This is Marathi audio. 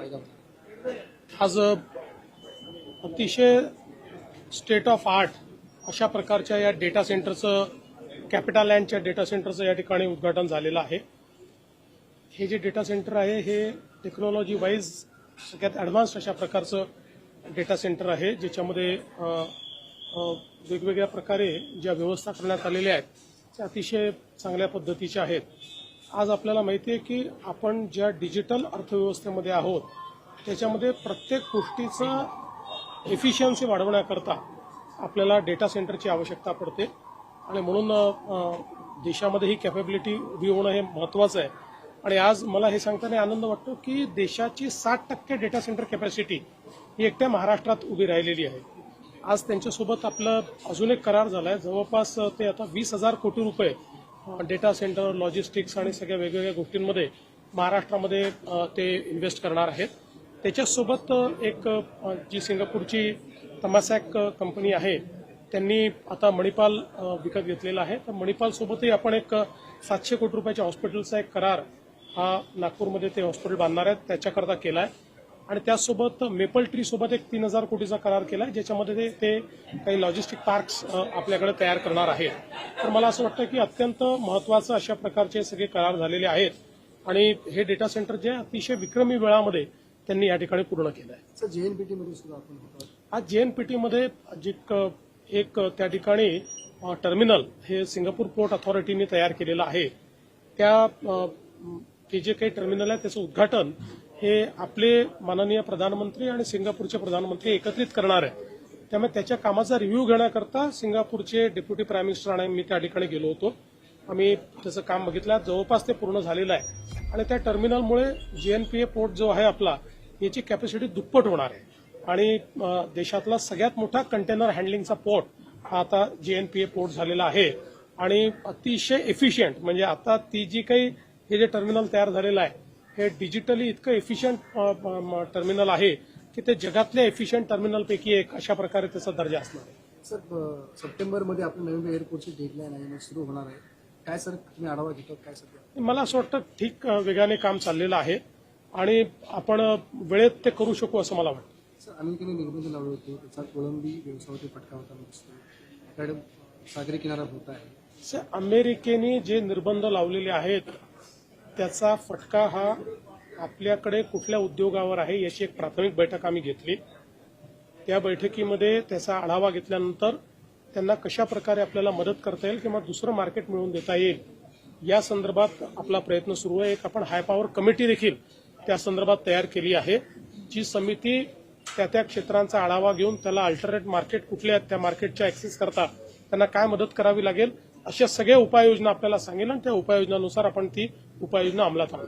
आज अतिशय स्टेट ऑफ आर्ट अशा प्रकारच्या या डेटा सेंटरचं कॅपिटल लँडच्या डेटा सेंटरचं या ठिकाणी उद्घाटन झालेलं आहे. हे जे डेटा सेंटर आहे हे टेक्नॉलॉजी वाईज सगळ्यात ॲडव्हान्स्ड अशा प्रकारचं डेटा सेंटर आहे ज्याच्यामध्ये वेगवेगळ्या प्रकारे ज्या व्यवस्था करण्यात आलेल्या आहेत त्या अतिशय चांगल्या पद्धतीच्या आहेत. आज आपल्याला माहिती आहे की आपण ज्या डिजिटल अर्थव्यवस्थेमध्ये आहोत त्याच्यामध्ये प्रत्येक गोष्टीचं एफिशियन्सी वाढवण्याकरता आपल्याला डेटा सेंटरची आवश्यकता पडते. आणि म्हणून देशामध्ये ही कॅपेबिलिटी उभी होणं हे महत्त्वाचं आहे. आणि आज मला हे सांगताना आनंद वाटतो की देशाची साठ टक्के डेटा सेंटर कॅपॅसिटी ही एकट्या महाराष्ट्रात उभी राहिलेली आहे. आज त्यांच्यासोबत आपलं अजून एक करार झाला आहे जवळपास ते आता वीस हजार कोटी रुपये डेटा सेंटर लॉजिस्टिक्स आणि सगळ्या वेगवेगळ्या गोष्टींमध्ये महाराष्ट्रामध्ये ते इन्व्हेस्ट करणार आहेत. त्याच्यासोबत एक जी सिंगापूरची तमासॅक कंपनी आहे त्यांनी आता मणिपाल विकत घेतलेला आहे. तर मणिपालसोबतही आपण एक सातशे कोटी रुपयाच्या हॉस्पिटलचा एक करार हा नागपूरमध्ये ते हॉस्पिटल बांधणार आहेत त्याच्याकरता केला आहे आणि त्याचसोबत मेपल ट्री सोबत एक तीन हजार कोटीचा करार केला आहे ज्याच्यामध्ये ते काही लॉजिस्टिक पार्क्स आपल्याकडे तयार करणार आहेत. तर मला असं वाटतं की अत्यंत महत्वाचं अशा प्रकारचे सगळे करार झालेले आहेत. आणि हे डेटा सेंटर जे अतिशय विक्रमी वेळामध्ये त्यांनी या ठिकाणी पूर्ण केलं आहे सर जेएनपीटी मध्ये सुद्धा आपण आज जेएनपीटीमध्ये जे एक त्या ठिकाणी टर्मिनल हे सिंगापूर पोर्ट अथॉरिटीने तयार केलेलं आहे. त्या ते जे काही टर्मिनल आहे त्याचं उद्घाटन हे आपले माननीय प्रधानमंत्री आणि सिंगापूरचे प्रधानमंत्री एकत्रित करणार आहे त्यामुळे त्याच्या कामाचा रिव्ह्यू घेण्याकरता सिंगापूरचे डेप्युटी प्राईम मिनिस्टर आणि मी त्या ठिकाणी गेलो होतो. आम्ही त्याचं काम बघितलं. जवळपास ते पूर्ण झालेलं आहे. आणि त्या टर्मिनलमुळे जीएनपीए पोर्ट जो आहे आपला याची कॅपॅसिटी दुप्पट होणार आहे. आणि देशातला सगळ्यात मोठा कंटेनर हँडलिंगचा पोर्ट हा आता जीएनपीए पोर्ट झालेला आहे. आणि अतिशय एफिशियंट म्हणजे आता ती जी काही हे जे टर्मिनल तयार झालेलं आहे हे डिजिटली इतकं एफिशियंट टर्मिनल आहे की ते जगातल्या एफिशियंट टर्मिनलपैकी एक अशा प्रकारे त्याचा दर्जा असणार आहे. सर सप्टेंबरमध्ये आपलं नवीन एअरपोर्टची डेडलाईन आहे सुरू होणार आहे. काय सर तुम्ही आढावा घेतो काय सध्या? मला असं वाटतं ठीक वेगाने काम चाललेलं आहे आणि आपण वेळेत ते करू शकू असं मला वाटतं. सर अमेरिकेने निर्बंध लावले होते. त्याचा कोळंबी व्यवसायावरती फटका होताना दिसतो आपल्याकडे सागरी किनारा होत आहे. से अमेरिकेने जे निर्बंध लावलेले आहेत त्याचा फटका हा आपल्याकडे कुठल्या उद्योगावर आहे याची एक प्राथमिक बैठक आम्ही घेतली. त्या बैठकीमध्ये त्याचा आढावा घेतल्यानंतर त्यांना कशा प्रकारे आपल्याला मदत करता येईल किंवा दुसरं मार्केट मिळवून देता येईल या संदर्भात आपला प्रयत्न सुरू आहे. एक आपण हाय पॉवर कमिटी देखील त्या संदर्भात तयार केली आहे. जी समिती त्या त्या क्षेत्रांचा आढावा घेऊन त्याला अल्टरनेट मार्केट कुठले आहेत त्या मार्केटच्या ऍक्सेस करता त्यांना काय मदत करावी लागेल अशा सगळ्या उपाययोजना आपल्याला सांगेल आणि त्या उपाययोजनानुसार आपण ती उपाययोजना अंमलात आणू.